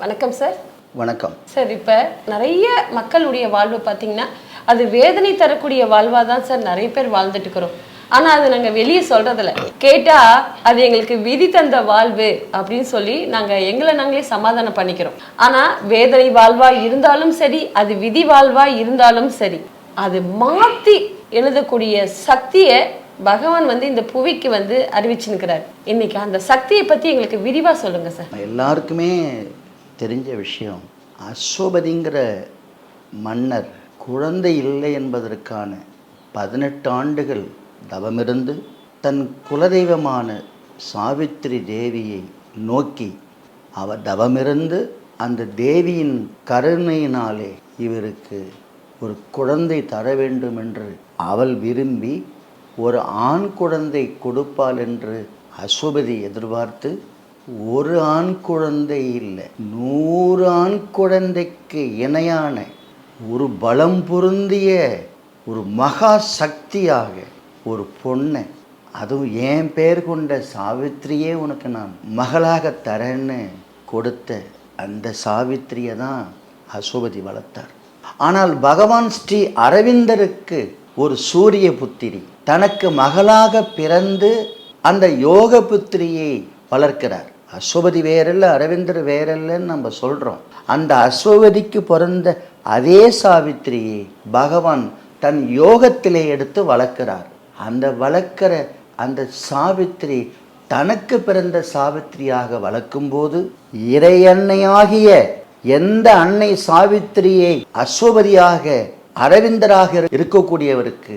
வணக்கம் சார் வணக்கம். சார் இப்போ நிறைய மக்களுடைய வாழ்வு பார்த்தீங்கன்னா அது வேதனை தரக்கூடிய வாழ்வாக தான் சார் நிறைய பேர் வாழ்ந்துட்டு இருக்கிறோம் ஆனால் அது நாங்கள் வெளியே சொல்றதில்ல. கேட்டால் அது எங்களுக்கு விதி தந்த வாழ்வு அப்படின்னு சொல்லி நாங்கள் எங்களை நாங்களே சமாதானம் பண்ணிக்கிறோம். ஆனால் வேதனை வாழ்வா இருந்தாலும் சரி அது விதி வாழ்வா இருந்தாலும் சரி அது மாற்றி எழுதக்கூடிய சக்தியை பகவான் வந்து இந்த புவிக்கு வந்து அறிவிச்சுன்னுக்கிறார் இன்னைக்கு அந்த சக்தியை பற்றி எங்களுக்கு விரிவாக சொல்லுங்க சார் எல்லாருக்குமே தெரிஞ்ச விஷயம் அஸ்வபதிங்கிற மன்னர் குழந்தை இல்லை என்பதற்கான பதினெட்டு ஆண்டுகள் தவமிருந்து தன் குலதெய்வமான சாவித்திரி தேவியை நோக்கி அவர் தவமிருந்து அந்த தேவியின் கருணையினாலே இவருக்கு ஒரு குழந்தை தர வேண்டும் என்று அவள் விரும்பி ஒரு ஆண் குழந்தை கொடுப்பாள் என்று அஸ்வபதி எதிர்பார்த்து ஒரு ஆண் குழந்தை இல்லை. நூறு ஆண் குழந்தைக்கு இணையான ஒரு பலம் பொருந்திய ஒரு மகா சக்தியாக ஒரு பொண்ணை அதுவும் என் பேர் கொண்ட சாவித்திரியே உனக்கு நான் மகளாக தரேன்னு கொடுத்த அந்த சாவித்திரியை தான் அசோபதி வளர்த்தார். ஆனால் பகவான் ஸ்ரீ அரவிந்தருக்கு ஒரு சூரிய புத்திரி தனக்கு மகளாக பிறந்து அந்த யோக புத்திரியை வளர்க்கிறார். அஸ்வபதி வேறல்ல அரவிந்தர் வேறல்லன்னு நம்ம சொல்கிறோம் அந்த அஸ்வபதிக்கு பிறந்த அதே சாவித்திரியை பகவான் தன் யோகத்திலே எடுத்து வளர்க்கிறார். அந்த வளர்க்கிற அந்த சாவித்திரி தனக்கு பிறந்த சாவித்திரியாக வளர்க்கும்போது இறையன்னையாகிய எந்த அன்னை சாவித்திரியை அஸ்வபதியாக அரவிந்தராக இருக்கக்கூடியவருக்கு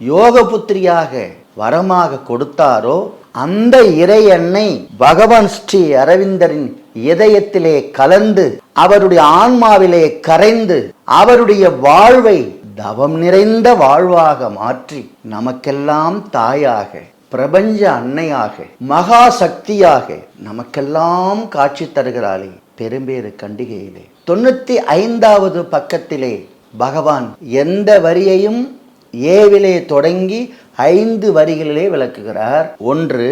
யோகபுத்திரியாக வரமாக கொடுத்தாரோ அந்த இறை எண்ணெய் பகவான் ஸ்ரீ அரவிந்தரின் இதயத்திலே கலந்து அவருடைய ஆன்மாவிலே கரைந்து அவருடைய வாழ்வை தவம் நிறைந்த வாழ்வாக மாற்றி நமக்கெல்லாம் தாயாக பிரபஞ்ச அன்னையாக மகா சக்தியாக நமக்கெல்லாம் காட்சி தருகிறாளே பெரும்பேறு கண்டிகையிலே. தொண்ணூத்தி ஐந்தாவது பக்கத்திலே பகவான் எந்த வரியையும் ஏவிலே தொடங்கி ஐந்து வரிகளிலே விளக்குகிறார். ஒன்று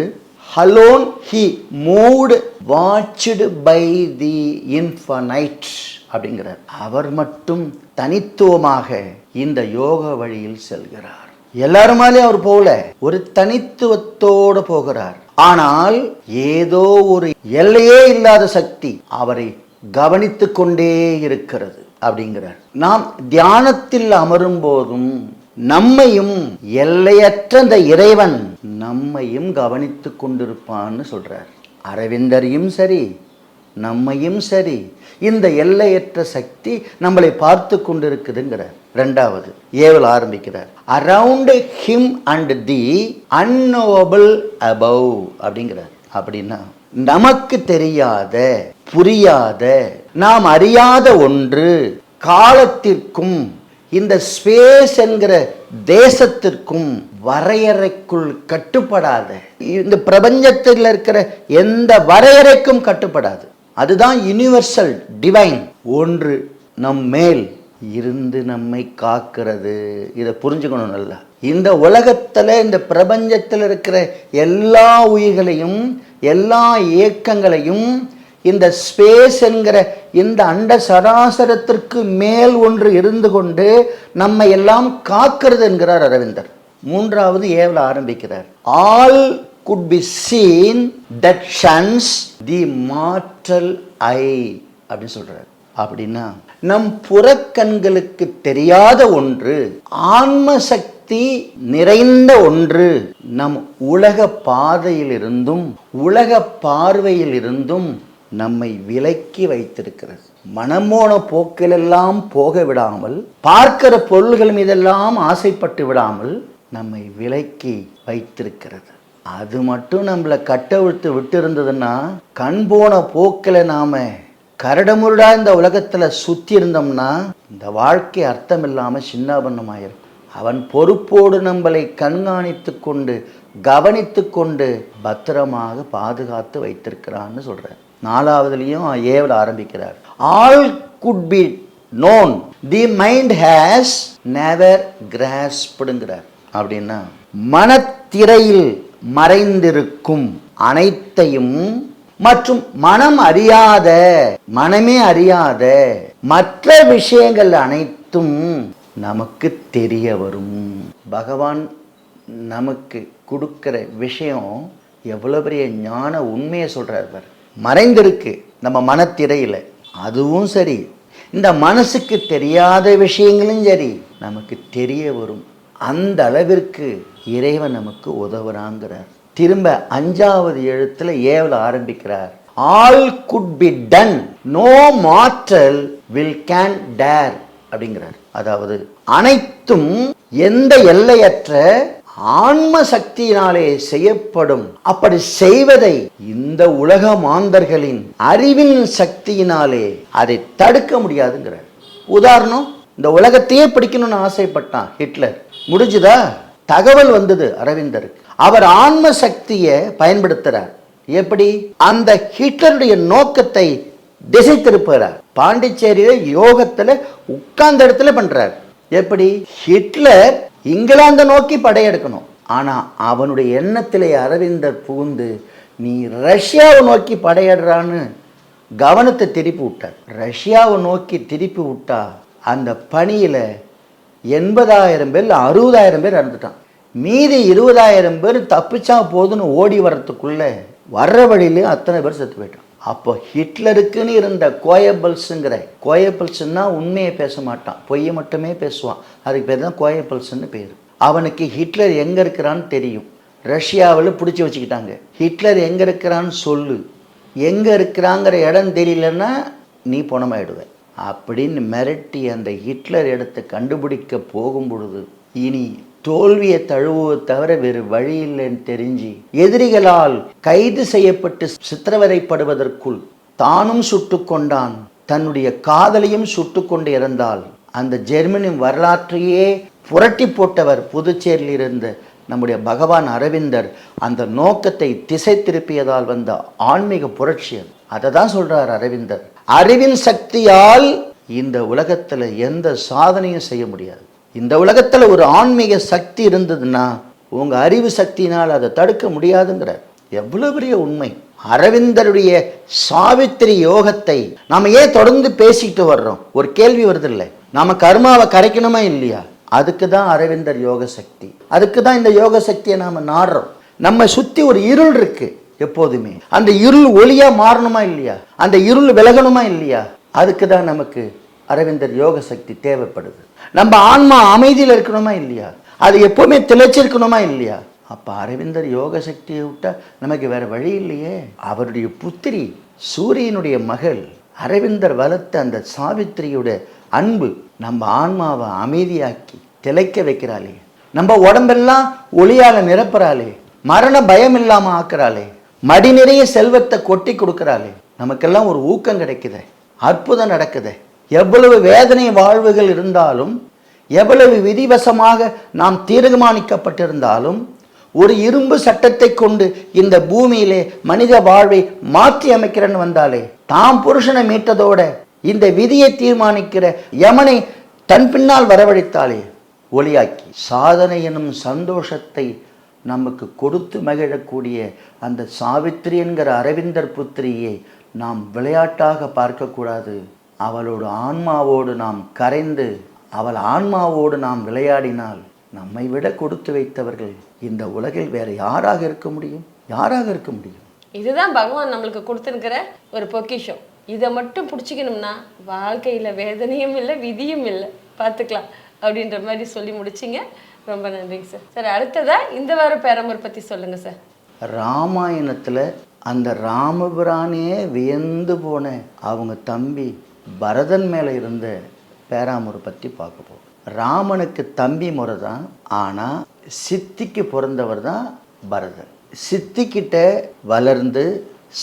alone he mood watched by the infinite அப்படிங்கிறார். அவர் மட்டும் தனித்துவமாக இந்த யோக வழியில் செல்கிறார். எல்லாருமாலே அவர் போல ஒரு தனித்துவத்தோடு போகிறார். ஆனால் ஏதோ ஒரு எல்லையே இல்லாத சக்தி அவரை கவனித்து கொண்டே இருக்கிறது அப்படிங்கிறார். நாம் தியானத்தில் அமரும் போதும் நம்மையும் எல்லையற்ற அந்த இறைவன் நம்மையும் கவனித்து கொண்டிருப்பான்னு சொல்றார். அரவிந்தரையும் சரி நம்மையும் சரி இந்த எல்லையற்ற சக்தி நம்மளை பார்த்து கொண்டிருக்குதுங்கிறார். ரெண்டாவது ஏவல் ஆரம்பிக்கிறார். Around him and the unknowable above அப்படிங்கிறார். அப்படின்னா நமக்கு தெரியாத புரியாத நாம் அறியாத ஒன்று காலத்திற்கும் இந்த ஸ்பேஸ் என்கிற தேசத்திற்கும் வரையறைக்குள் கட்டுப்படாத இந்த பிரபஞ்சத்தில் இருக்கிற எந்த வரையறைக்கும் கட்டுப்படாது. அதுதான் யூனிவர்சல் டிவைன் ஒன்று நம் மேல் இருந்து நம்மை காக்கிறது. இதை புரிஞ்சுக்கணும் நல்லா. இந்த உலகத்தில் இந்த பிரபஞ்சத்தில் இருக்கிற எல்லா உயிர்களையும் எல்லா இயக்கங்களையும் இந்த ஸ்பேஸ் என்கிற இந்த அண்ட சராசரத்திற்கு மேல் ஒன்று இருந்து கொண்டு நம்மை எல்லாம் காக்கிறது என்கிறார் அரவிந்தர். மூன்றாவது ஏவல ஆரம்பிக்கிறார். All could be seen that shuns the mortal eye அப்படின்னு சொல்றார். அப்படின்னா நம் புறக்கண்களுக்கு தெரியாத ஒன்று ஆன்ம சக்தி நிறைந்த ஒன்று நம் உலக பாதையிலிருந்தும் உலக பார்வையிலிருந்தும் நம்மை விலக்கி வைத்திருக்கிறது. மனமோன போக்கிலெல்லாம் போக விடாமல் பார்க்கிற பொருள்கள் மீதெல்லாம் ஆசைப்பட்டு விடாமல் நம்மை விலக்கி வைத்திருக்கிறது. அது மட்டும் நம்மளை கட்டவிழ்த்து விட்டு இருந்ததுன்னா கண் போன போக்கில் நாம கரடமுருடா இந்த உலகத்துல சுத்தி இருந்தோம்னா இந்த வாழ்க்கை அர்த்தம் இல்லாமல் சின்னாபண்ணமாயிருக்கும் அவன் பொறுப்போடு நம்மளை கண்காணித்து கொண்டு கவனித்து கொண்டு பத்திரமாக பாதுகாத்து வைத்திருக்கிறான்னு சொல்றார் நாலாவதுலேயும் ஏவல ஆரம்பிக்கிறார். All could be known the mind has never கிராஸ்புடுங்கிறார் அப்படின்னா மனத்திரையில் மறைந்திருக்கும் அனைத்தையும் மற்றும் மனம் அறியாத மனமே அறியாத மற்ற விஷயங்கள் அனைத்தும் நமக்கு தெரிய வரும். பகவான் நமக்கு கொடுக்கிற விஷயம் எவ்வளோ பெரிய ஞான உண்மையை சொல்கிறார் பாரு. மறைந்திருக்கு நம்ம மனத்திரையில். அதுவும் சரி. இந்த மனசுக்கு தெரியாத விஷயங்களும் சரி நமக்கு தெரிய வரும். அந்த அளவிற்கு இறைவன் நமக்கு உதவுறாங்கிறார். திரும்ப அஞ்சாவது எழுத்துல ஏவல ஆரம்பிக்கிறார். All could be done no mortal will can dare அப்படிங்கிறார். அதாவது அனைத்தும் எந்த எல்லையற்ற ஆன்ம சக்தியினாலே செய்யப்படும். அப்படி செய்வதை இந்த உலக மாந்தர்களின் அறிவின் சக்தியினாலே அதை தடுக்க முடியாதுங்கிற உதாரணம் இந்த உலகத்தையே பிடிக்கணும்னு ஆசைப்பட்டான் ஹிட்லர். முடிஞ்சுதா? தகவல் வந்தது அரவிந்தருக்கு. அவர் ஆன்ம சக்தியை பயன்படுத்துறார். எப்படி? அந்த ஹிட்லருடைய நோக்கத்தை திசை திருப்புகிறார் பாண்டிச்சேரியில யோகத்துல உட்கார்ந்த இடத்துல பண்றார். எப்படி? ஹிட்லர் இங்கிலாந்தை நோக்கி படையெடுக்கணும். ஆனா அவனுடைய எண்ணத்திலே அரவிந்தர் பூந்து நீ ரஷ்யாவை நோக்கி படையிடுறான்னு கவனத்தை திருப்பி விட்டார். ரஷ்யாவை நோக்கி திருப்பி விட்டா அந்த பணியில எண்பதாயிரம் பேர் அறுபதாயிரம் பேர் இறந்துட்டான். மீதி இருபதாயிரம் பேர் தப்பிச்சா போதுன்னு ஓடி வர்றதுக்குள்ள வர்ற வழியிலே அத்தனை பேர் செத்து போயிட்டான். அப்போ ஹிட்லருக்குன்னு இருந்த கோயபல்ஸுங்கிற கோயபல்ஸ்னா உண்மையை பேச மாட்டான் பொய்யை மட்டுமே பேசுவான். அதுக்கு பேர் தான் கோயபல்ஸ்னு பேர். அவனுக்கு ஹிட்லர் எங்கே இருக்கிறான்னு தெரியும். ரஷ்யாவில் பிடிச்சி வச்சுக்கிட்டாங்க. ஹிட்லர் எங்கே இருக்கிறான்னு சொல்லு. எங்கே இருக்கிறாங்கிற இடம் தெரியலன்னா நீ பணமாயிடுவேன் அப்படின்னு மிரட்டி அந்த ஹிட்லர் இடத்தை கண்டுபிடிக்க போகும் பொழுது இனி தோல்வியை தழுவுவதை தவிர வேறு வழி இல்லைன்னு தெரிஞ்சு எதிரிகளால் கைது செய்யப்பட்டு சித்திரவதைப்படுவதற்குள் தானும் சுட்டு கொண்டான். தன்னுடைய காதலையும் சுட்டு கொண்டு இறந்தால் அந்த ஜெர்மனின் வரலாற்றையே புரட்டி போட்டவர் புதுச்சேரியில் இருந்த நம்முடைய பகவான் அரவிந்தர் அந்த நோக்கத்தை திசை திருப்பியதால் வந்த ஆன்மீக புரட்சி அதை தான் சொல்றார் அரவிந்தர். அறிவின் சக்தியால் இந்த உலகத்தில் எந்த சாதனையும் செய்ய முடியாது. இந்த உலகத்தில் ஒரு ஆன்மீக சக்தி இருந்ததுன்னா உங்கள் அறிவு சக்தியினால் அதை தடுக்க முடியாதுங்கிறார் எவ்வளோ பெரிய உண்மை. அரவிந்தருடைய சாவித்திரி யோகத்தை நாம் ஏன் தொடர்ந்து பேசிக்கிட்டு வர்றோம்? ஒரு கேள்வி வருதில்லை. நாம் கர்மாவை கரைக்கணுமா இல்லையா? அதுக்கு தான் அரவிந்தர் யோக சக்தி. அதுக்கு தான் இந்த யோக சக்தியை நாம் நாடுறோம். நம்ம சுற்றி ஒரு இருள் இருக்குது எப்போதுமே. அந்த இருள் ஒளியாக மாறணுமா இல்லையா? அந்த இருள் விலகணுமா இல்லையா? அதுக்கு தான் நமக்கு அரவிந்தர் யோக சக்தி தேவைப்படுது. நம்ம ஆன்மா அமைதியில் இருக்கணுமா இல்லையா? அது எப்போவுமே திளைச்சிருக்கணுமா இல்லையா? அப்போ அரவிந்தர் யோக சக்தியை விட்டால் நமக்கு வேற வழி இல்லையே. அவருடைய புத்திரி சூரியனுடைய மகள் அரவிந்தர் வளர்த்த அந்த சாவித்திரியோட அன்பு நம்ம ஆன்மாவை அமைதியாக்கி திளைக்க வைக்கிறாளே. நம்ம உடம்பெல்லாம் ஒளியால நிரப்புறாளே. மரண பயம் இல்லாமல் ஆக்குறாளே. மடி நிறைய செல்வத்தை கொட்டி கொடுக்குறாளே. நமக்கெல்லாம் ஒரு ஊக்கம் கிடைக்குது. அற்புதம் நடக்குது. எவ்வளவு வேதனை வாழ்வுகள் இருந்தாலும் எவ்வளவு விதிவசமாக நாம் தீர்மானிக்கப்பட்டிருந்தாலும் ஒரு இரும்பு சட்டத்தை கொண்டு இந்த பூமியிலே மனித வாழ்வை மாற்றி அமைக்கிறேன்னு வந்தாலே தாம் புருஷனை மீட்டதோட இந்த விதியை தீர்மானிக்கிற யமனை தன் பின்னால் வரவழைத்தாலே ஒளியாக்கி சாதனை எனும் சந்தோஷத்தை நமக்கு கொடுத்து மகிழக்கூடிய அந்த சாவித்ரி என்கிற அரவிந்தர் புத்திரியை நாம் விளையாட்டாக பார்க்கக்கூடாது. அவளோட ஆன்மாவோடு நாம் கரைந்து அவள் ஆன்மாவோடு நாம் விளையாடினால் நம்மை விட கொடுத்து வைத்தவர்கள் இந்த உலகில் வேற யாராக இருக்க முடியும்? யாராக இருக்க முடியும்? இதுதான் பகவான் நம்மளுக்கு கொடுத்துருக்கிற ஒரு பொக்கிஷம். இதை மட்டும் பிடிச்சிக்கணும்னா வாழ்க்கையில வேதனையும் இல்லை விதியும் இல்லை. பார்த்துக்கலாம் அப்படின்ற மாதிரி சொல்லி முடிச்சிங்க. ரொம்ப நன்றிங்க சார். சார் அடுத்ததா இந்த வார பேரம்பர் பத்தி சொல்லுங்க சார். ராமாயணத்தில் அந்த ராமபிரானே வியந்து போன அவங்க தம்பி பரதன் மேலே இருந்த பேராமூர் பற்றி பார்க்க போகிறோம் ராமனுக்கு தம்பி முறை தான் ஆனால் சித்திக்கு பிறந்தவர் தான் பரதன். சித்திக்கிட்ட வளர்ந்து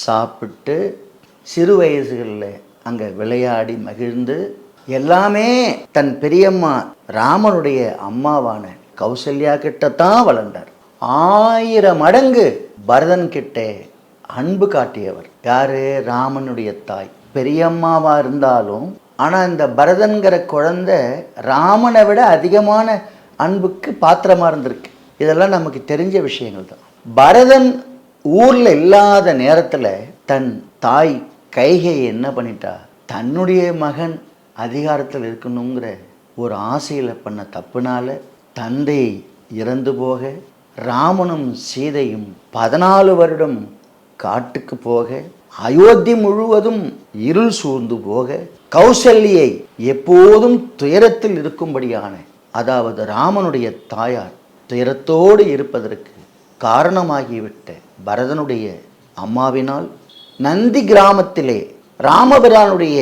சாப்பிட்டு சிறு வயசுகளில் அங்கே விளையாடி மகிழ்ந்து எல்லாமே தன் பெரியம்மா ராமனுடைய அம்மாவான கௌசல்யா கிட்ட தான் வளர்ந்தார். ஆயிரம் மடங்கு பரதன் கிட்ட அன்பு காட்டியவர். யாரு? ராமனுடைய தாய். பெரியம்மாவா இருந்தாலும் ஆனால் இந்த பரதன்கிற குழந்தை ராமனை விட அதிகமான அன்புக்கு பாத்திரமாக இருந்திருக்கு. இதெல்லாம் நமக்கு தெரிஞ்ச விஷயங்கள் தான். பரதன் ஊரில் இல்லாத நேரத்தில் தன் தாய் கைகை என்ன பண்ணிட்டா? தன்னுடைய மகன் அதிகாரத்தில் இருக்கணுங்கிற ஒரு ஆசையில் பண்ண தப்புனால தந்தை இறந்து போக ராமனும் சீதையும் பதினாலு வருடம் காட்டுக்கு போக அயோத்தி முழுவதும் இருள் சூழ்ந்து போக கௌசல்யை எப்போதும் துயரத்தில் இருக்கும்படியான அதாவது ராமனுடைய தாயார் துயரத்தோடு இருப்பதற்கு காரணமாகிவிட்ட பரதனுடைய அம்மாவினால் நந்தி கிராமத்திலே ராமபிரானுடைய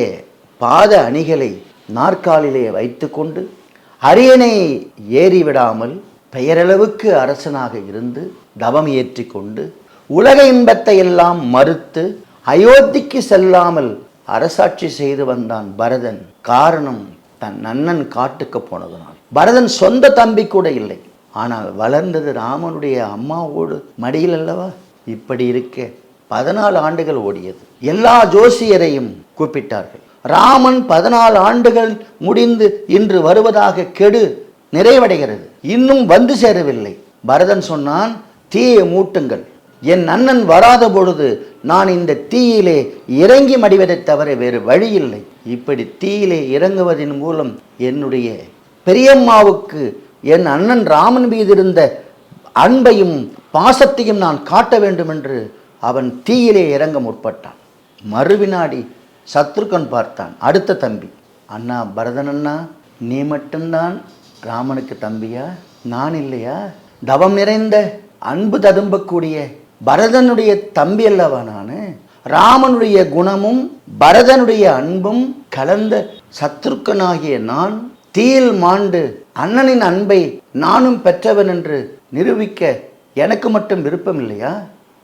பாத அணிகளை நாற்காலிலே வைத்துக்கொண்டு அரியணை ஏறிவிடாமல் பெயரளவுக்கு அரசனாக இருந்து தவம் ஏற்றி கொண்டு உலக இன்பத்தை எல்லாம் மறுத்து அயோத்திக்கு செல்லாமல் அரசாட்சி செய்து வந்தான் பரதன். காரணம் தன் அண்ணன் காட்டுக்கு போனதனால் பரதன் சொந்த தம்பி கூட இல்லை. ஆனால் வளர்ந்தது ராமனுடைய அம்மாவோடு மடியில் அல்லவா? இப்படி இருக்க பதினாலு ஆண்டுகள் ஓடியது. எல்லா ஜோசியரையும் கூப்பிட்டார்கள். ராமன் பதினாலு ஆண்டுகள் முடிந்து இன்று வருவதாக கெடு நிறைவடைகிறது. இன்னும் வந்து சேரவில்லை. பரதன் சொன்னான் தீயை மூட்டுங்கள். என் அண்ணன் வராத பொழுது நான் இந்த தீயிலே இறங்கி மடிவதை தவிர வேறு வழி இல்லை இப்படி தீயிலே இறங்குவதன் மூலம் என்னுடைய பெரியம்மாவுக்கு என் அண்ணன் ராமன் மீது இருந்த அன்பையும் பாசத்தையும் நான் காட்ட வேண்டும் என்று அவன் தீயிலே இறங்க முற்பட்டான். மறுவினாடி சத்ருகன் பார்த்தான். அடுத்த தம்பி அண்ணா பரதன் அண்ணா நீ மட்டும்தான் ராமனுக்கு தம்பியா? நான் இல்லையா? தவம் நிறைந்த அன்பு ததும்பக்கூடிய பரதனுடைய தம்பி அல்லவா நான்? ராமனுடைய குணமும் பரதனுடைய அன்பும் கலந்த சத்ருக்கனாகிய நான் தீயில் மாண்டு அண்ணனின் அன்பை நானும் பெற்றவன் என்று நிரூபிக்க எனக்கு மட்டும் விருப்பம் இல்லையா?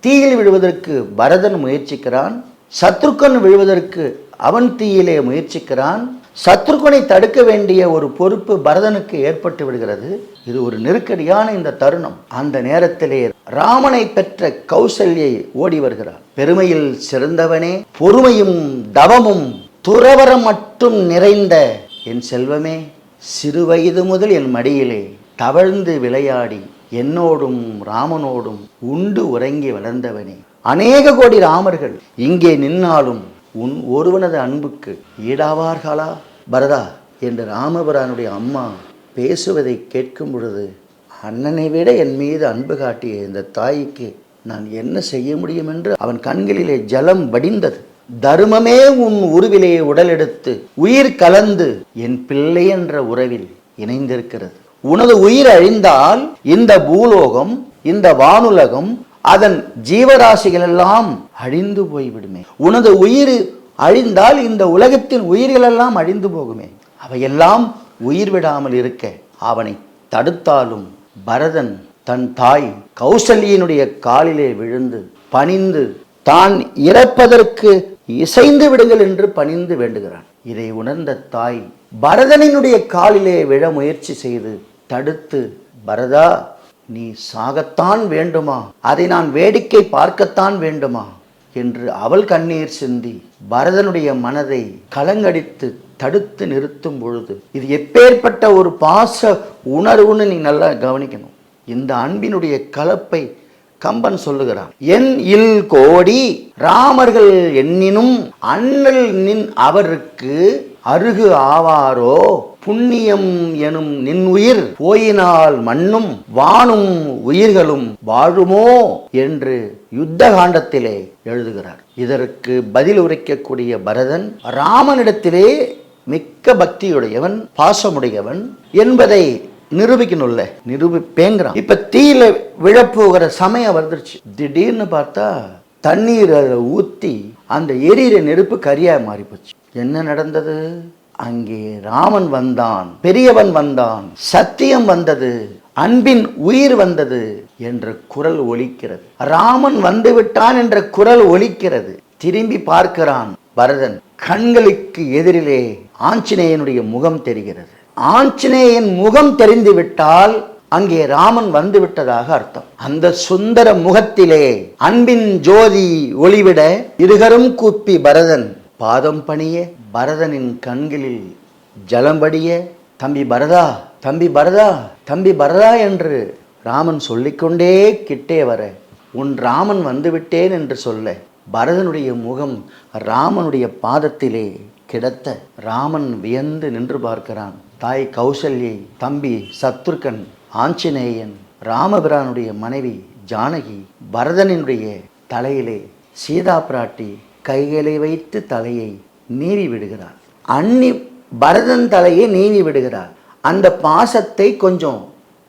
தீயில் விழுவதற்கு பரதன் முயற்சிக்கிறான் சத்ருக்கன் விழுவதற்கு அவன் தீயிலே முயற்சிக்கிறான் சத்ருக்கனை தடுக்க வேண்டிய ஒரு பொறுப்பு பரதனுக்கு ஏற்பட்டு விடுகிறது. இது ஒரு நெருக்கடியான இந்த தருணம். அந்த நேரத்திலே ராமனை பெற்ற கௌசல்யை ஓடி வருகிறார். பெருமையில் சிறந்தவனே பொறுமையும் தவமும் துறவரம் மட்டும் நிறைந்த என் செல்வமே சிறுவயது முதல் என் மடியிலே தவழ்ந்து விளையாடி என்னோடும் ராமனோடும் உண்டு உறங்கி வளர்ந்தவனே. அநேக கோடி ராமர்கள் இங்கே நின்னாலும் உன் ஒருவனது அன்புக்கு ஈடாவார்களா? பரதா என்று ராமபிரானுடைய அம்மா பேசுவதை கேட்கும் பொழுது அண்ணனை விட என் மீது அன்பு காட்டிய இந்த தாய்க்கு நான் என்ன செய்ய முடியும்? என்று அவன் கண்களிலே ஜலம் வடிந்தது. தர்மமே உன் உருவிலே உடலெடுத்து உயிர் கலந்து என் பிள்ளை என்ற உறவில் இணைந்திருக்கிறது. உனது உயிர் அழிந்தால் இந்த பூலோகம் இந்த வானுலகம் அதன் ஜீவராசிகள் எல்லாம் அழிந்து போய்விடுமே. உனது உயிர் அழிந்தால் இந்த உலகத்தின் உயிர்கள் எல்லாம் அழிந்து போகுமே. அவையெல்லாம் உயிர் விடாமல் இருக்க அவனை தடுத்தாலும் பரதன் தன் தாய் கௌசல்யனுடைய காலிலே விழுந்து பணிந்து தான் இறப்பதற்கு இசைந்து விடுங்கள் என்று பணிந்து வேண்டுகிறான். இதை உணர்ந்த தாய் பரதனினுடைய காலிலே விழ முயற்சி செய்து தடுத்து பரதா நீ சாகத்தான் வேண்டுமா? அதை நான் வேடிக்கை பார்க்கத்தான் வேண்டுமா? என்று அவள் கண்ணீர் சிந்தி பரதனுடைய மனதை கலங்கடித்து தடுத்து நிறுத்தும் பொழுது இது எப்பேற்பட்ட ஒரு பாச உணர்வுன்னு நீ நல்லா கவனிக்கணும். இந்த அன்பினுடைய கலப்பை கம்பன் சொல்லுகிறான். என் இல் கோடி ராமர்கள் எண்ணினும் அண்ணல் நின் அவருக்கு அருகு ஆவாரோ? புண்ணியம் எனும் நின் உயிர் போயினால் மண்ணும் வானும் உயிர்களும் வாழுமோ? என்று யுத்த காண்டத்திலே எழுதுகிறார். இதற்கு பதில் உரைக்கக்கூடிய பரதன் ராமனிடத்திலே மிக்க பக்தியுடையவன் பாசமுடையவன் என்பதை நிரூபிக்கணும்ல. நிரூபிப்பேங்கிறான். இப்ப தீயில விழப்போகிற சமயம் வந்துருச்சு. திடீர்னு பார்த்தா தண்ணீர் அதை ஊத்தி அந்த எரியிற நெருப்பு கரியா மாறி போச்சு என்ன நடந்தது? அங்கே ராமன் வந்தான் பெரியவன் வந்தான் சத்தியம் வந்தது அன்பின் உயிர் வந்தது என்ற குரல் ஒலிக்கிறது. ராமன் வந்து விட்டான் என்ற குரல் ஒலிக்கிறது. திரும்பி பார்க்கிறான் பரதன் கண்களுக்கு எதிரிலே ஆஞ்சநேயனுடைய முகம் தெரிகிறது. ஆஞ்சநேயன் முகம் தெரிந்து விட்டால் அங்கே ராமன் வந்து விட்டதாக அர்த்தம். அந்த சுந்தர முகத்திலே அன்பின் ஜோதி ஒளிவிட இருகரும் கூப்பி பரதன் பாதம் பணிய பரதனின் கண்களில் ஜலம்படிய தம்பி பரதா தம்பி பரதா தம்பி பரதா என்று ராமன் சொல்லிக்கொண்டே கிட்டே வர உன் ராமன் வந்துவிட்டேன் என்று சொல்ல பரதனுடைய முகம் ராமனுடைய பாதத்திலே கிடத்த ராமன் வியந்து நின்று பார்க்கிறான். தாய் கௌசல்யை தம்பி சத்ருக்கன் ஆஞ்சநேயன் ராமபிரானுடைய மனைவி ஜானகி பரதனினுடைய தலையிலே சீதா பிராட்டி கைகளை வைத்து தலையை நீவி விடுகிறார் அன்னி பரதன் தலையை நீவி விடுகிறார் அந்த பாசத்தை கொஞ்சம்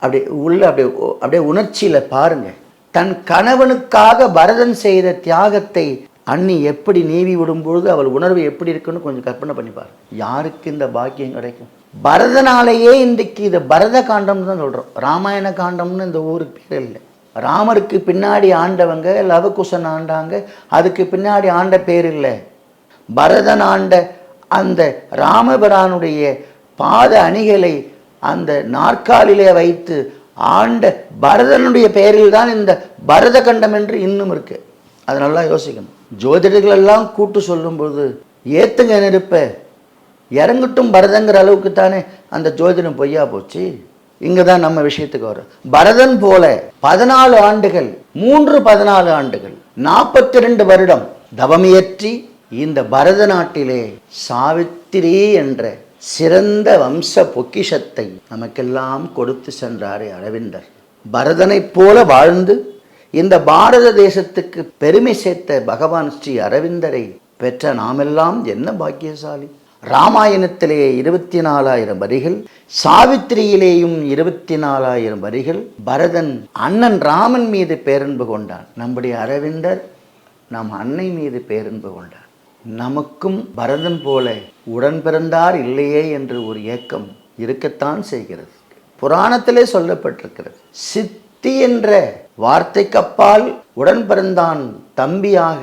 அப்படியே உள்ள அப்படியே அப்படியே உணர்ச்சியில் பாருங்க. தன் கணவனுக்காக பரதன் செய்த தியாகத்தை அண்ணி எப்படி நீவி விடும் பொழுது அவள் உணர்வு எப்படி இருக்குன்னு கொஞ்சம் கற்பனை பண்ணி பாரு யாருக்கு இந்த பாக்கியம் கிடைக்கும்? பரதனாலேயே இன்றைக்கு இது பரத காண்டம்னு தான் சொல்கிறோம் ராமாயண காண்டம்னு இந்த ஊருக்கு பேர் இல்லை. ராமருக்கு பின்னாடி ஆண்டவங்க லவகுசன் ஆண்டாங்க அதுக்கு பின்னாடி ஆண்ட பேர் இல்லை. பரதன் ஆண்ட அந்த ராமபிரானுடைய பாத அணிகளை அந்த நாற்காலிலே வைத்து ஆண்ட பரதனுடைய பெயரில் தான் இந்த பரத கண்டம் என்று இன்னும் இருக்கு. அது நல்லா யோசிக்கணும். ஜோதிடர்கள் எல்லாம் கூட்டு சொல்லும்போது ஏத்துங்க நெருப்ப இறங்கட்டும் பரதங்கிற அளவுக்கு தானே அந்த ஜோதிடம் பொய்யா போச்சு? இங்கே தான் நம்ம விஷயத்துக்கு வரும் பரதன் போல பதினாலு ஆண்டுகள் மூன்று பதினாலு ஆண்டுகள் நாற்பத்தி ரெண்டு வருடம் தவமியற்றி இந்த பரத நாட்டிலே சாவித்திரி என்ற சிறந்த வம்ச பொக்கிஷத்தை நமக்கெல்லாம் கொடுத்து சென்றாரே அரவிந்தர். பரதனைப் போல வாழ்ந்து இந்த பாரத தேசத்துக்கு பெருமை சேர்த்த பகவான் ஸ்ரீ அரவிந்தரை பெற்ற நாமெல்லாம் என்ன பாக்கியசாலி? ராமாயணத்திலே இருபத்தி நாலாயிரம் வரிகள் சாவித்திரியிலேயும் இருபத்தி நாலாயிரம் வரிகள். பரதன் அண்ணன் ராமன் மீது பேரன்பு கொண்டான். நம்முடைய அரவிந்தர் நம் அன்னை மீது பேரன்பு கொண்டார். நமக்கும் பரதன் போல உடன் பிறந்தார் இல்லையே என்று ஒரு ஏக்கம் இருக்கத்தான் செய்கிறது. புராணத்திலே சொல்லப்பட்டிருக்கிறது. சித்தி என்ற வார்த்தைக்கப்பால் உடன் பிறந்தான் தம்பியாக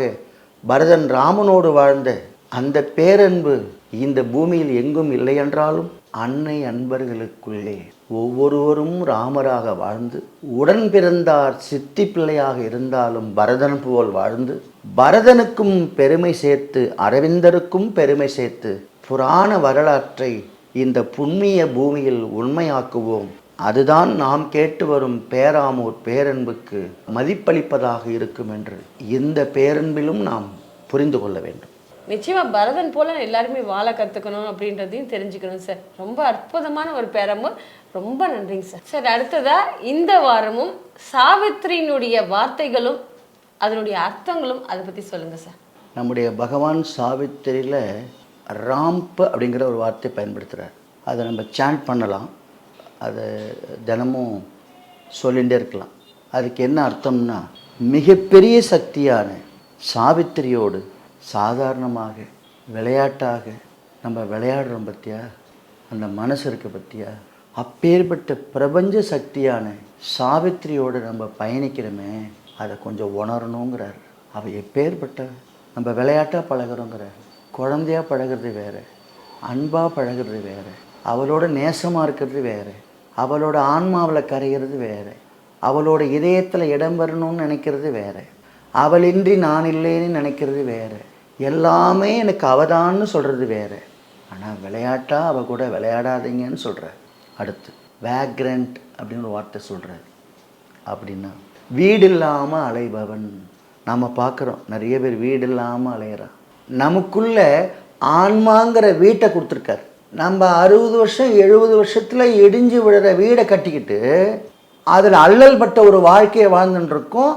பரதன் ராமனோடு வாழ்ந்த அந்த பேரன்பு இந்த பூமியில் எங்கும் இல்லை என்றாலும் அன்னை அன்பர்களுக்குள்ளே ஒவ்வொருவரும் ராமராக வாழ்ந்து உடன் பிறந்தார் சித்தி பிள்ளையாக இருந்தாலும் பரதன் போல் வாழ்ந்து பரதனுக்கும் பெருமை சேர்த்து அரவிந்தருக்கும் பெருமை சேர்த்து புராண வரலாற்றை இந்த புண்ணிய பூமியில் உண்மையாக்குவோம். அதுதான் நாம் கேட்டு வரும் பேராமூர் பேரன்புக்கு மதிப்பளிப்பதாக இருக்கும் என்று இந்த பேரன்பிலும் நாம் புரிந்து கொள்ள வேண்டும். நிச்சயமாக பரதன் போல் எல்லாருமே வாழ கற்றுக்கணும் அப்படின்றதையும் தெரிஞ்சுக்கணும் சார் ரொம்ப அற்புதமான ஒரு பேரம்பு. ரொம்ப நன்றிங்க சார் சார் அடுத்ததாக இந்த வாரமும் சாவித்திரியினுடைய வார்த்தைகளும் அதனுடைய அர்த்தங்களும் அதை பற்றி சொல்லுங்கள் சார் நம்முடைய பகவான் சாவித்திரியில் ராம்ப் அப்படிங்கிற ஒரு வார்த்தை பயன்படுத்துகிறார் அதை நம்ம சாண்ட் பண்ணலாம். அதை தினமும் சொல்லிகிட்டே இருக்கலாம். அதுக்கு என்ன அர்த்தம்னா மிகப்பெரிய சக்தியான சாவித்திரியோடு சாதாரணமாக விளையாட்டாக நம்ம விளையாடுறோம் பற்றியா அந்த மனசு இருக்க பற்றியா அப்பேற்பட்ட பிரபஞ்ச சக்தியான சாவித்திரியோடு நம்ம பயணிக்கிறோமே அதை கொஞ்சம் உணரணுங்கிறார். அவள் எப்பேற்பட்ட? நம்ம விளையாட்டாக பழகிறோங்கிறார் குழந்தையா பழகுறது வேறு. அன்பாக பழகுறது வேற. அவளோட நேசமாக இருக்கிறது வேறு. அவளோட ஆன்மாவில் கரைகிறது வேறு. அவளோட இதயத்தில் இடம் வரணும்னு நினைக்கிறது வேற. அவளின்றி நான் இல்லைன்னு நினைக்கிறது வேற. எல்லாமே எனக்கு அவதான்னு சொல்கிறது வேறு. ஆனால் விளையாட்டா அவள் கூட விளையாடாதீங்கன்னு சொல்கிறார் அடுத்து வேக்ரண்ட் அப்படின்னு ஒரு வார்த்தை சொல்கிறார் அப்படின்னா வீடு இல்லாமல் அலைபவன். நம்ம பார்க்குறோம் நிறைய பேர் வீடு இல்லாமல் அலையிறான் நமக்குள்ளே ஆன்மாங்கிற வீட்டை கொடுத்துருக்காரு. நம்ம அறுபது வருஷம் எழுபது வருஷத்தில் இடிஞ்சு விழுற வீடை கட்டிக்கிட்டு அதில் அல்லல் பட்ட ஒரு வாழ்க்கையை வாழ்ந்துட்டுருக்கோம்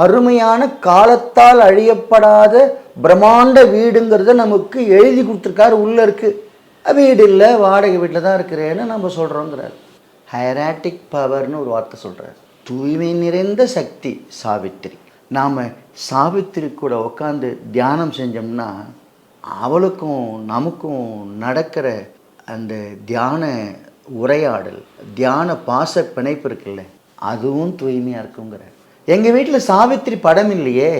அருமையான காலத்தால் அழியப்படாத பிரம்மாண்ட வீடுங்கிறத நமக்கு எழுதி கொடுத்துருக்காரு உள்ளே இருக்குது வீடு இல்லை வாடகை வீட்டில் தான் இருக்கிறேன்னு நம்ம சொல்கிறோங்கிறார் ஹைராட்டிக் பவர்னு ஒரு வார்த்தை சொல்கிறார் தூய்மை நிறைந்த சக்தி சாவித்திரி. நாம் சாவித்திரி கூட உட்காந்து தியானம் செஞ்சோம்னா அவளுக்கும் நமக்கும் நடக்கிற அந்த தியான உரையாடல் தியான பாச பிணைப்பு இருக்குல்ல அதுவும் தூய்மையாக இருக்குங்கிற எங்கள் வீட்டில் சாவித்திரி படம் இல்லையே.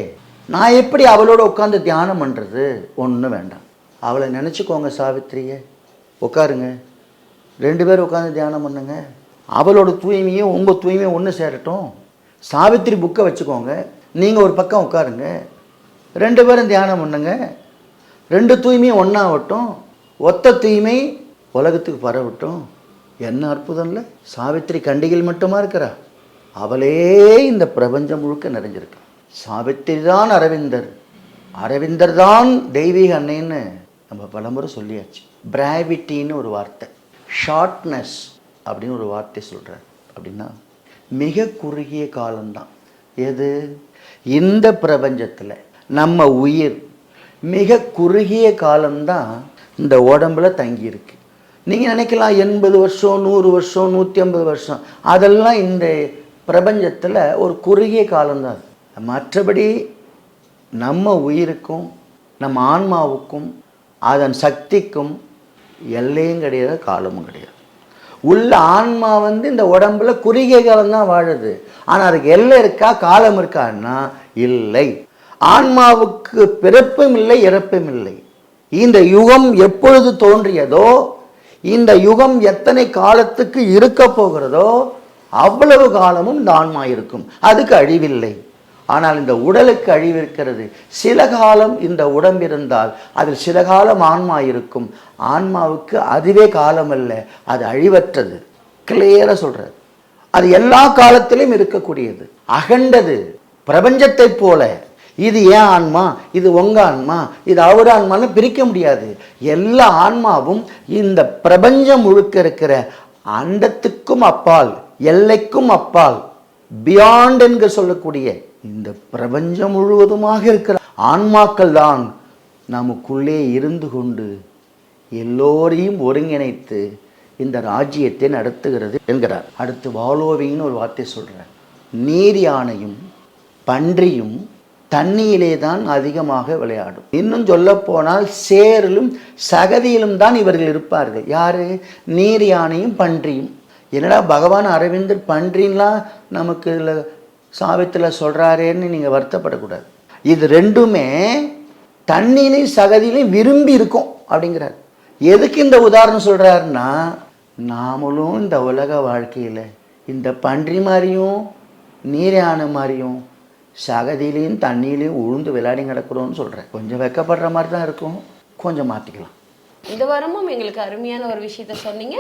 நான் எப்படி அவளோட உட்காந்து தியானம் பண்ணுறது ஒன்றும் வேண்டாம். அவளை நினச்சிக்கோங்க சாவித்திரியை. உட்காருங்க. ரெண்டு பேரும் உட்காந்து தியானம் பண்ணுங்க. அவளோட தூய்மையும் உங்கள் தூய்மையும் ஒன்று சேரட்டும். சாவித்திரி புக்கை வச்சுக்கோங்க. நீங்கள் ஒரு பக்கம் உட்காருங்க. ரெண்டு பேரும் தியானம் பண்ணுங்க. ரெண்டு தூய்மையும் ஒன்றாகட்டும் ஒத்த தூய்மை உலகத்துக்கு பரவட்டும். என்ன அற்புதம் இல்லை சாவித்திரி கண்டிகையில் மட்டுமா இருக்கிறா? அவளே இந்த பிரபஞ்சம் முழுக்க நிறைஞ்சிருக்கு. சாவித்திரி தான் அரவிந்தர். அரவிந்தர் தான் தெய்வீக அன்னைன்னு நம்ம பலமுறை சொல்லியாச்சு. பிராவிட்டின்னு ஒரு வார்த்தை. ஷார்ட்னஸ் அப்படின்னு ஒரு வார்த்தை சொல்கிறார் அப்படின்னா மிக குறுகிய காலம்தான். எது? இந்த பிரபஞ்சத்தில் நம்ம உயிர் மிக குறுகிய காலம்தான் இந்த உடம்புல தங்கியிருக்கு. நீங்கள் நினைக்கலாம் எண்பது வருஷம் நூறு வருஷம் நூற்றி ஐம்பது வருஷம் அதெல்லாம் இந்த பிரபஞ்சத்தில் ஒரு குறுகிய காலம்தான் அது. மற்றபடி நம்ம உயிருக்கும் நம்ம ஆன்மாவுக்கும் அதன் சக்திக்கும் எல்லையும் கிடையாது காலமும் கிடையாது. உள்ள ஆன்மா வந்து இந்த உடம்புல குறுகிய காலம் தான் வாழுது. ஆனால் அதுக்கு எல்லை இருக்கா காலம் இருக்கான்னா இல்லை. ஆன்மாவுக்கு பிறப்பும் இல்லை இறப்பும் இல்லை. இந்த யுகம் எப்பொழுது தோன்றியதோ இந்த யுகம் எத்தனை காலத்துக்கு இருக்க போகிறதோ அவ்வளவு காலமும் இந்த ஆன்மா இருக்கும். அதுக்கு அழிவில்லை. ஆனால் இந்த உடலுக்கு அழிவு இருக்கிறது. சில காலம் இந்த உடம்பு இருந்தால் அதில் சில காலம் ஆன்மா இருக்கும். ஆன்மாவுக்கு அதுவே காலம் அல்ல அது அழிவற்றது. கிளியராக சொல்கிறது அது எல்லா காலத்திலும் இருக்கக்கூடியது. அகண்டது. பிரபஞ்சத்தைப் போல. இது ஏன் ஆன்மா? இது உங்க ஆன்மா? இது அவர் ஆன்மான்னு பிரிக்க முடியாது. எல்லா ஆன்மாவும் இந்த பிரபஞ்சம் முழுக்க இருக்கிற அண்டத்துக்கும் அப்பால் எல்லைக்கும் அப்பால் பியாண்ட் என்று சொல்லக்கூடிய இந்த பிரபஞ்சம் முழுவதுமாக இருக்கிற ஆன்மாக்கள் தான் நமக்குள்ளே இருந்து கொண்டு எல்லோரையும் ஒருங்கிணைத்து இந்த ராஜ்யத்தை நடத்துகிறது என்கிறார். அடுத்து வாலோவின்னு ஒரு வார்த்தை சொல்கிறார் நீர் யானையும் பன்றியும் தண்ணியிலே தான் அதிகமாக விளையாடும். இன்னும் சொல்ல போனால் சேரிலும் சகதியிலும் தான் இவர்கள் இருப்பார்கள். யாரு? நீர் யானையும் பன்றியும். என்னடா பகவான் அரவிந்தர் பன்றின்லாம் நமக்கு இதில் சாவித்தில் சொல்கிறாரேன்னு நீங்கள் வருத்தப்படக்கூடாது. இது ரெண்டுமே தண்ணியிலையும் சகதியிலையும் விரும்பி இருக்கும் அப்படிங்கிறார். எதுக்கு இந்த உதாரணம் சொல்கிறாருன்னா நாமளும் இந்த உலக வாழ்க்கையில் இந்த பன்றி மாதிரியும் நீர் யானை மாதிரியும் சகதியிலையும் தண்ணியிலையும் உழுந்து விளையாடி கிடக்கிறோம்னு சொல்கிறேன் கொஞ்சம் வெக்கப்படுற மாதிரி தான் இருக்கும். கொஞ்சம் மாற்றிக்கலாம் இந்த வாரமும் எங்களுக்கு அருமையான ஒரு விஷயத்த சொன்னீங்க.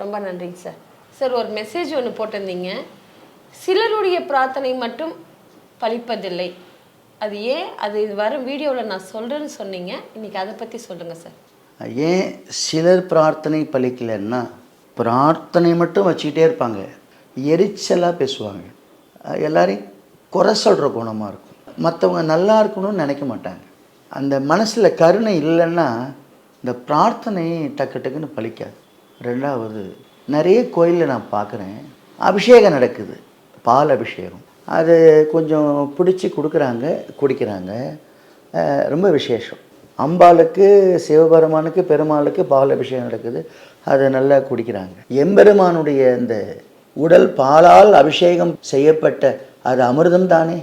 ரொம்ப நன்றிங்க சார். சார் ஒரு மெசேஜ் ஒன்று போட்டிருந்தீங்க. சிலருடைய பிரார்த்தனை மட்டும் பழிப்பதில்லை. அது ஏன்? அது இது வரும் வீடியோவில் நான் சொல்கிறேன்னு சொன்னீங்க. இன்னைக்கு அதை பற்றி சொல்லுங்கள் சார் ஏன் சிலர் பிரார்த்தனை பழிக்கலைன்னா பிரார்த்தனை மட்டும் வச்சுக்கிட்டே இருப்பாங்க. எரிச்சலாக பேசுவாங்க. எல்லாரையும் குறை சொல்கிற குணமாக இருக்கும். மற்றவங்க நல்லா இருக்கணும்னு நினைக்க மாட்டாங்க. அந்த மனசில் கருணை இல்லைன்னா இந்த பிரார்த்தனை டக்கு டக்குன்னு பழிக்காது. ரெண்டாவது நிறைய கோயிலில் நான் பார்க்குறேன் அபிஷேகம் நடக்குது. பால் அபிஷேகம். அது கொஞ்சம் பிடிச்சி கொடுக்குறாங்க குடிக்கிறாங்க. ரொம்ப விசேஷம். அம்பாளுக்கு சிவபெருமானுக்கு பெருமாளுக்கு பால் அபிஷேகம் நடக்குது. அதை நல்லா குடிக்கிறாங்க. எம்பெருமானுடைய இந்த உடல் பாலால் அபிஷேகம் செய்யப்பட்ட அது அமிர்தம் தானே?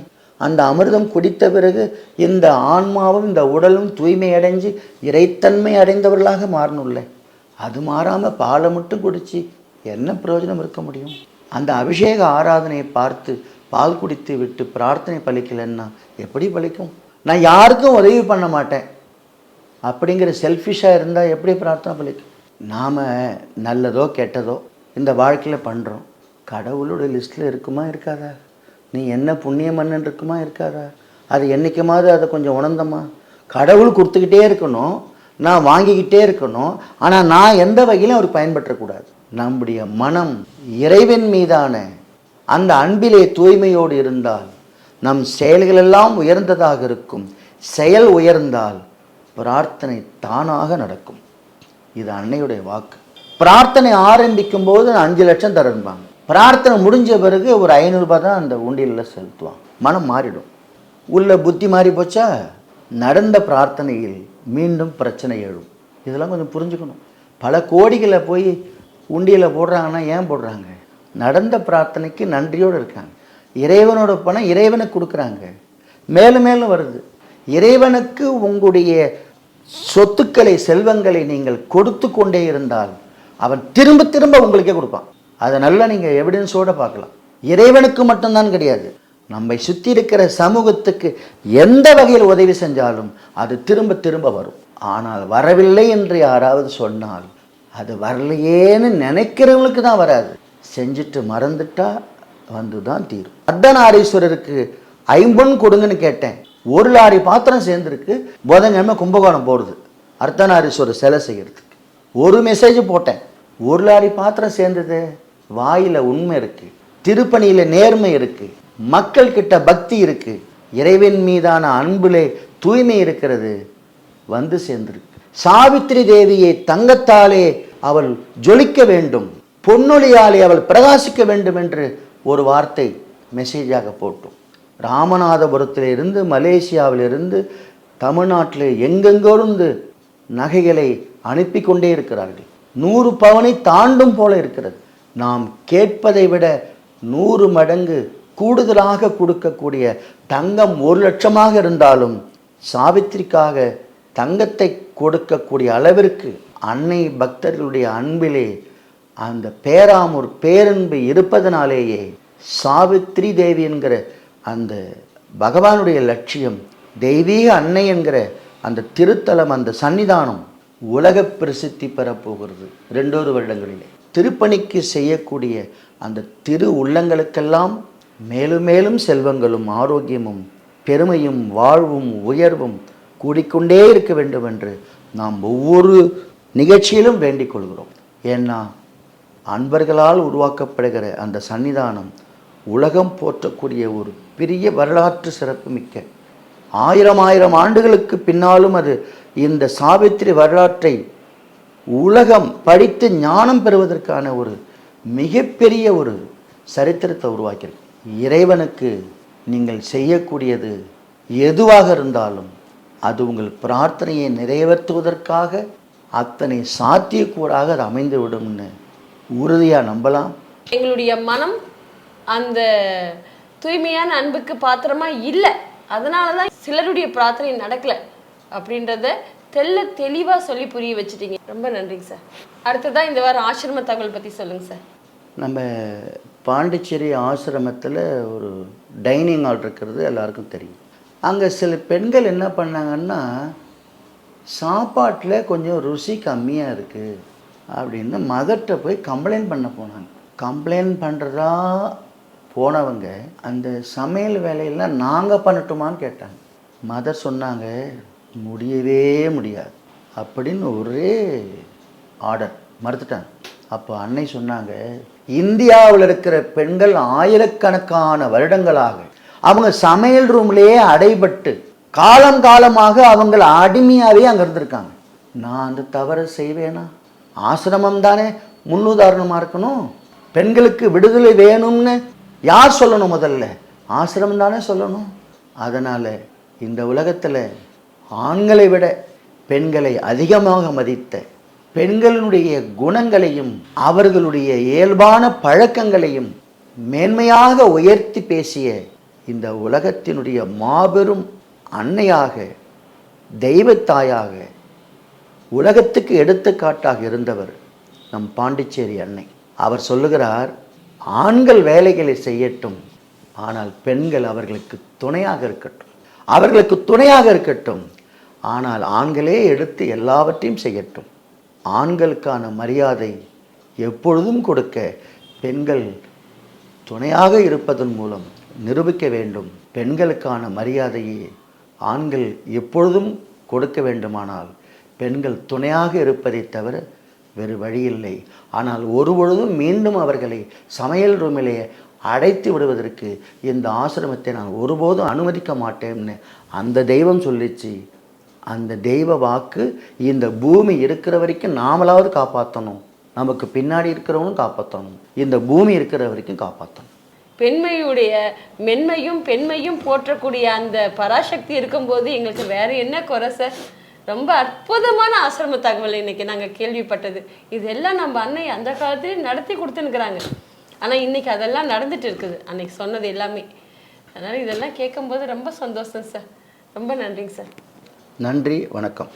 அந்த அமிர்தம் குடித்த பிறகு இந்த ஆன்மாவும் இந்த உடலும் தூய்மை அடைஞ்சு இறைத்தன்மை அடைந்தவர்களாக மாறணும்ல. அது மாறாமல் பாலை மட்டும் குடித்து என்ன பிரயோஜனம் இருக்க முடியும்? அந்த அபிஷேக ஆராதனையை பார்த்து பால் குடித்து விட்டு பிரார்த்தனை பலிக்கலைன்னா எப்படி பலிக்கும்? நான் யாருக்கும் உதவி பண்ண மாட்டேன். அப்படிங்கிற செல்ஃபிஷாக இருந்தால் எப்படி பிரார்த்தனை பலிக்கும்? நாம் நல்லதோ கெட்டதோ இந்த வாழ்க்கையில் பண்ணுறோம் கடவுளோட லிஸ்ட்டில் இருக்குமா இருக்காதா? நீ என்ன புண்ணியம் பண்ணன்னு இருக்குமா இருக்காதா? அது என்றைக்குமாவது அதை கொஞ்சம் உணர்ந்தமா? கடவுள் கொடுத்துக்கிட்டே இருக்கணும். நான் வாங்கிக்கிட்டே இருக்கணும். ஆனால் நான் எந்த வகையிலும் அவருக்கு பயன்பற்றக்கூடாது. நம்முடைய மனம் இறைவன் மீதான அந்த அன்பிலே தூய்மையோடு இருந்தால் நம் செயல்களெல்லாம் உயர்ந்ததாக இருக்கும். செயல் உயர்ந்தால் பிரார்த்தனை தானாக நடக்கும். இது அன்னையுடைய வாக்கு. பிரார்த்தனை ஆரம்பிக்கும் போது அஞ்சு லட்சம் தரம்பாங்க பிரார்த்தனை முடிஞ்ச பிறகு ஒரு ஐநூறுரூபா தான் அந்த உண்டியலில் செலுத்துவான். மனம் மாறிடும். உள்ள புத்தி மாறி போச்சா? நடந்த பிரார்த்தனையில் மீண்டும் பிரச்சனை எழும். இதெல்லாம் கொஞ்சம் புரிஞ்சுக்கணும். பல கோடிகளை போய் உண்டியில் போடுறாங்கன்னா ஏன் போடுறாங்க? நடந்த பிரார்த்தனைக்கு நன்றியோடு இருக்காங்க. இறைவனோட பணம் இறைவனுக்கு கொடுக்குறாங்க. மேலும் மேலும் வருது. இறைவனுக்கு உங்களுடைய சொத்துக்களை செல்வங்களை நீங்கள் கொடுத்து கொண்டே இருந்தால் அவன் திரும்ப திரும்ப உங்களுக்கே கொடுப்பான். அதை நல்லா நீங்கள் எவிடன்ஸோடு பார்க்கலாம். இறைவனுக்கு மட்டும்தான் கிடையாது. நம்மை சுற்றி இருக்கிற சமூகத்துக்கு எந்த வகையில் உதவி செஞ்சாலும் அது திரும்ப திரும்ப வரும். ஆனால் வரவில்லை என்று யாராவது சொன்னால் அது வரலையேன்னு நினைக்கிறவங்களுக்கு தான் வராது. செஞ்சுட்டு மறந்துட்டா வந்து தான் தீரும். அர்த்தநாரீஸ்வரருக்கு ஐம்பொன் கொடுங்கன்னு கேட்டேன். ஒரு லாரி பாத்திரம் சேர்ந்துருக்கு. புதன்கிழமை கும்பகோணம் போடுது அர்த்தநாரீஸ்வரர் சிலை செய்கிறதுக்கு ஒரு மெசேஜ் போட்டேன். ஒரு லாரி பாத்திரம் சேர்ந்தது. வாயில் உண்மை இருக்குது திருப்பணியில் நேர்மை இருக்குது மக்கள் கிட்ட பக்தி இருக்குது இறைவன் மீதான அன்பிலே தூய்மை இருக்கிறது. வந்து சேர்ந்துருக்கு. சாவித்திரி தேவியை தங்கத்தாலே அவள் ஜொலிக்க வேண்டும் பொன்னொழியாலே அவள் பிரகாசிக்க வேண்டும் என்று ஒரு வார்த்தை மெசேஜாக போட்டோம். ராமநாதபுரத்திலிருந்து மலேசியாவிலிருந்து தமிழ்நாட்டில் எங்கெங்கிருந்து நகைகளை அனுப்பி கொண்டே இருக்கிறார்கள். நூறு பவனை தாண்டும் போல இருக்கிறது. நாம் கேட்பதை விட நூறு மடங்கு கூடுதலாக கொடுக்கக்கூடிய தங்கம் ஒரு லட்சமாக இருந்தாலும் சாவித்திரிக்காக தங்கத்தை கொடுக்கக்கூடிய அளவிற்கு அன்னை பக்தர்களுடைய அன்பிலே அந்த பேராமூர் பேரன்பு இருப்பதனாலேயே சாவித்ரி தேவி என்கிற அந்த பகவானுடைய லட்சியம் தெய்வீக அன்னை என்கிற அந்த திருத்தலம் அந்த சன்னிதானம் உலக பிரசித்தி பெறப்போகிறது ரெண்டொரு வருடங்களிலே. திருப்பணிக்கு செய்யக்கூடிய அந்த திரு உள்ளங்களுக்கெல்லாம் மேலும் மேலும் செல்வங்களும் ஆரோக்கியமும் பெருமையும் வாழ்வும் உயர்வும் கூடிக்கொண்டே இருக்க வேண்டும் என்று நாம் ஒவ்வொரு நிகழ்ச்சியிலும் வேண்டிக் கொள்கிறோம். ஏன்னா அன்பர்களால் உருவாக்கப்படுகிற அந்த சன்னிதானம் உலகம் போற்றக்கூடிய ஒரு பெரிய வரலாற்று சிறப்புமிக்க ஆயிரம் ஆயிரம் ஆண்டுகளுக்கு பின்னாலும் அது இந்த சாவித்திரி வரலாற்றை உலகம் படித்து ஞானம் பெறுவதற்கான ஒரு மிகப்பெரிய ஒரு சரித்திரத்தை உருவாக்கியிருக்கு. இறைவனுக்கு நீங்கள் செய்யக்கூடியது எதுவாக இருந்தாலும் அது உங்கள் பிரார்த்தனையை நிறைவேற்றுவதற்காக அத்தனை சாத்தியக்கூறாக அது அமைந்து விடும்னு உறுதியாக நம்பலாம். எங்களுடைய மனம் அந்த தூய்மையான அன்புக்கு பாத்திரமா இல்லை. அதனால தான் சிலருடைய பிரார்த்தனை நடக்கல அப்படின்றத தெள்ள தெளிவா சொல்லி புரிய வச்சுட்டீங்க. ரொம்ப நன்றிங்க சார். அடுத்ததா இந்த வாரம் ஆசிரம தகவல் பத்தி சொல்லுங்க சார். நம்ம பாண்டிச்சேரி ஆசிரமத்தில் ஒரு டைனிங் ஹால் இருக்கிறது எல்லாருக்கும் தெரியும். அங்கே சில பெண்கள் என்ன பண்ணாங்கன்னா சாப்பாட்டில் கொஞ்சம் ருசி கம்மியாக இருக்குது அப்படின்னு மதர்கிட்ட போய் கம்ப்ளைண்ட் பண்ண போனாங்க. கம்ப்ளைண்ட் பண்ணுறதா போனவங்க அந்த சமையல் வேலையெல்லாம் நாங்கள் பண்ணட்டுமான்னு கேட்டாங்க. மதர் சொன்னாங்க முடியவே முடியாது அப்படின்னு ஒரே ஆர்டர் மறுத்துட்டாங்க. அப்போ அன்னை சொன்னாங்க இந்தியாவில் இருக்கிற பெண்கள் ஆயிரக்கணக்கான வருடங்களாக அவங்க சமையல் ரூம்லேயே அடைபட்டு காலம் காலமாக அவங்கள அடிமையாகவே அங்கே இருந்திருக்காங்க. நான் அந்த தவறை செய்வேனா? ஆசிரமம் தானே முன்னுதாரணமாக இருக்கணும்? பெண்களுக்கு விடுதலை வேணும்னு யார் சொல்லணும் முதல்ல? ஆசிரமம் தானே சொல்லணும். அதனால் இந்த உலகத்தில் ஆண்களை விட பெண்களை அதிகமாக மதித்த பெண்களுடைய குணங்களையும் அவர்களுடைய இயல்பான பழக்கங்களையும் மேன்மையாக உயர்த்தி பேசிய இந்த உலகத்தினுடைய மாபெரும் அன்னையாக தெய்வத்தாயாக உலகத்துக்கு எடுத்துக்காட்டாக இருந்தவர் நம் பாண்டிச்சேரி அன்னை. அவர் சொல்லுகிறார் ஆண்கள் வேலைகளை செய்யட்டும் ஆனால் பெண்கள் அவர்களுக்கு துணையாக இருக்கட்டும். அவர்களுக்கு துணையாக இருக்கட்டும் ஆனால் ஆண்களே எடுத்து எல்லாவற்றையும் செய்யட்டும். ஆண்களுக்கான மரியாதை எப்பொழுதும் கொடுக்க பெண்கள் துணையாக இருப்பதன் மூலம் நிரூபிக்க வேண்டும். பெண்களுக்கான மரியாதையை ஆண்கள் எப்பொழுதும் கொடுக்க வேண்டுமானால் பெண்கள் துணையாக இருப்பதை தவிர வேறு வழியில்லை. ஆனால் ஒருபொழுதும் மீண்டும் அவர்களை சமையல் ரூமிலே அடைத்து விடுவதற்கு இந்த ஆசிரமத்தை நான் ஒருபோதும் அனுமதிக்க மாட்டேன்னு அந்த தெய்வம் சொல்லிச்சு. அந்த தெய்வ வாக்கு இந்த பூமி இருக்கிற வரைக்கும் நாமளாவது காப்பாற்றணும் நமக்கு பின்னாடி இருக்கிறவனும் காப்பாற்றணும் இந்த பூமி இருக்கிற வரைக்கும் காப்பாற்றணும் பெண்மையுடைய மென்மையும் பெண்மையும் போற்றக்கூடிய அந்த பராசக்தி இருக்கும்போது எங்களுக்கு வேற என்ன குறை சார்? ரொம்ப அற்புதமான ஆசிரம தகவல் இன்னைக்கு நாங்கள் கேள்விப்பட்டது. இதெல்லாம் நம்ம அன்னை அந்த காலத்திலே நடத்தி கொடுத்துனுக்குறாங்க ஆனால் இன்னைக்கு அதெல்லாம் நடந்துட்டு இருக்குது. அன்னைக்கு சொன்னது எல்லாமே. அதனால் இதெல்லாம் கேட்கும்போது ரொம்ப சந்தோஷம் சார். ரொம்ப நன்றிங்க சார். நன்றி வணக்கம்.